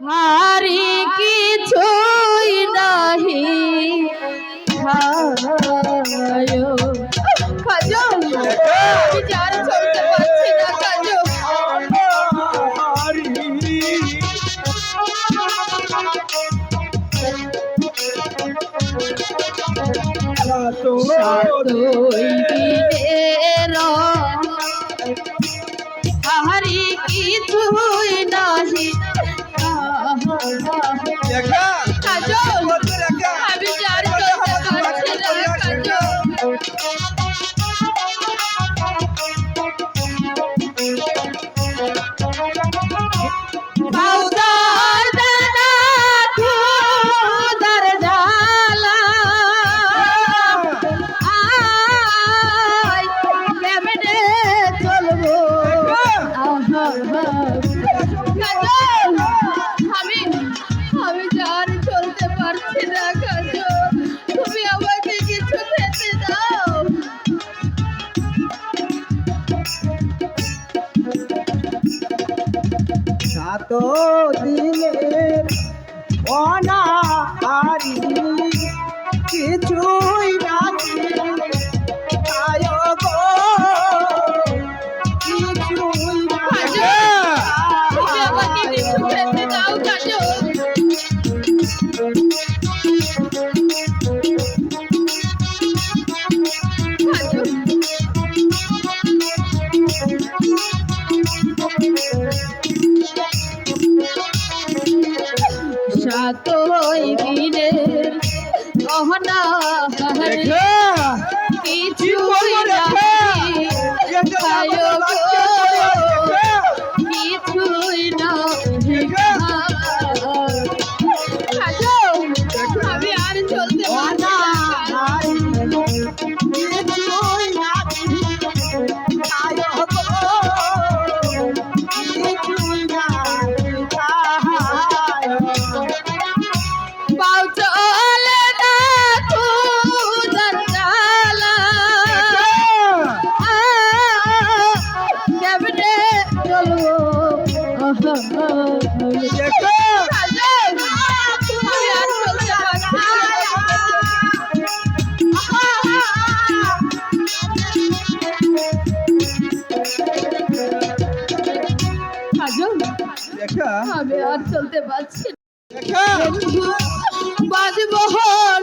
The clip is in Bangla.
হারি কিছুই নাহি। খাজো। আমি যার চলতে পারছি না খাজো। তুই আমি আমি আর চলতে পারছি না কাজল তুমি আমাকে কিছু খেতে দাও সাত দিনের অনা কিছু রাত দিনের গহনা আমি আর চলতে পারছি না। বাজবহন